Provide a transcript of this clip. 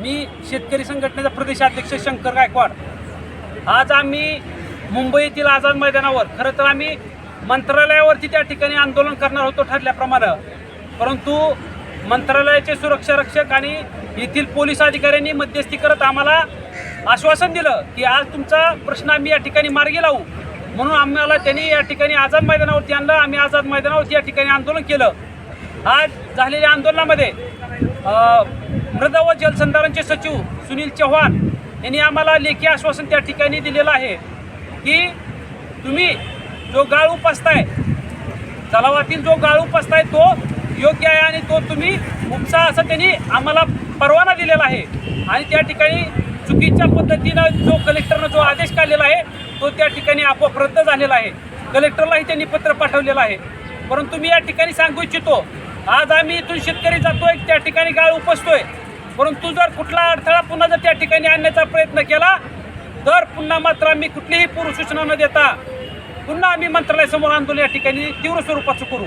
मी शेतकरी संघटनेचा प्रदेशाध्यक्ष शंकर गायकवाड. आज आम्ही मुंबईतील आझाद मैदानावर खरं तर आम्ही मंत्रालयावरती त्या ठिकाणी आंदोलन करणार होतो ठरल्याप्रमाणे. परंतु मंत्रालयाचे सुरक्षा रक्षक आणि येथील पोलीस अधिकाऱ्यांनी मध्यस्थी करत आम्हाला आश्वासन दिलं की आज तुमचा प्रश्न आम्ही या ठिकाणी मार्गी लावू. म्हणून आम्हाला त्यांनी या ठिकाणी आझाद मैदानावरती आणलं आम्ही आझाद मैदानावरती या ठिकाणी आंदोलन केलं. आज झालेल्या आंदोलनामध्ये मृदा व जलसंधारणचे सचिव सुनील चव्हाण यांनी आम्हाला लेखी आश्वासन त्या ठिकाणी दिलेलं आहे की तुम्ही जो गाळ उपसताय तलावातील जो गाळ उपसताय तो योग्य आहे आणि तो तुम्ही उपसा असं त्यांनी आम्हाला परवाना दिलेला आहे. आणि त्या ठिकाणी चुकीच्या पद्धतीनं जो कलेक्टरनं जो आदेश काढलेला आहे तो त्या ठिकाणी आपोआप रद्द झालेला आहे. कलेक्टरलाही त्यांनी पत्र पाठवलेलं आहे. परंतु मी या ठिकाणी सांगू इच्छितो आज आम्ही इथून शेतकरी जातोय त्या ठिकाणी गाळ उपसतोय. परंतु जर कुठला अडथळा पुन्हा जर त्या ठिकाणी आणण्याचा प्रयत्न केला तर पुन्हा मात्र आम्ही कुठलीही पूर्व सूचना न देता पुन्हा आम्ही मंत्रालयासमोर आंदोलन या ठिकाणी तीव्र स्वरूपाचं करू.